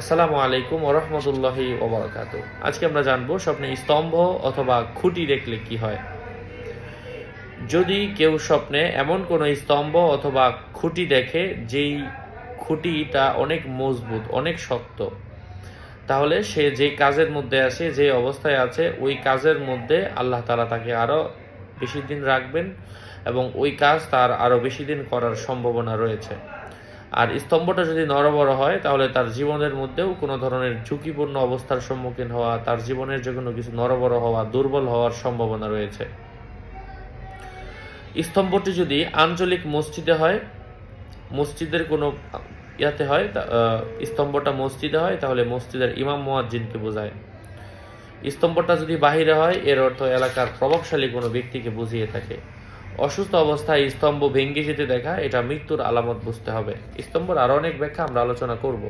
আসসালামু আলাইকুম ওরহমতুল্লাহি ওবরাকাত আজকে আমরা জানব স্বপ্নে স্তম্ভ অথবা খুঁটি দেখলে কি হয়। যদি কেউ স্বপ্নে এমন কোনো স্তম্ভ অথবা খুঁটি দেখে, যেই খুঁটিটা অনেক মজবুত, অনেক শক্ত, তাহলে সে যে কাজের মধ্যে আছে, যে অবস্থায় আছে, ওই কাজের মধ্যে আল্লাহ তালা তাকে আরও বেশি দিন রাখবেন এবং ওই কাজ তার আরও বেশি দিন করার সম্ভাবনা রয়েছে। আর স্তম্ভটা যদি নরবর হয়, তাহলে তার জীবনের মধ্যেও কোনো ধরনের ঝুঁকিপূর্ণ অবস্থার সম্মুখীন হওয়া, তার জীবনের যে কোনো কিছু নরবর হওয়া, দুর্বল হওয়ার সম্ভাবনা রয়েছে। স্তম্ভটি যদি আঞ্চলিক মসজিদে হয়, মসজিদের কোনো ইয়াতে হয় স্তম্ভটা মসজিদে হয়, তাহলে মসজিদের ইমাম মুয়াজ্জিনকে বোঝায়। স্তম্ভটা যদি বাহিরে হয়, এর অর্থ এলাকার প্রভাবশালী কোনো ব্যক্তিকে বুঝিয়ে থাকে। অসুস্থ অবস্থায় স্তম্ভ ভেঙে যেতে দেখা, এটা মৃত্যুর আলামত বুঝতে হবে। স্তম্ভর আরও অনেক ব্যাখ্যা আমরা আলোচনা করব।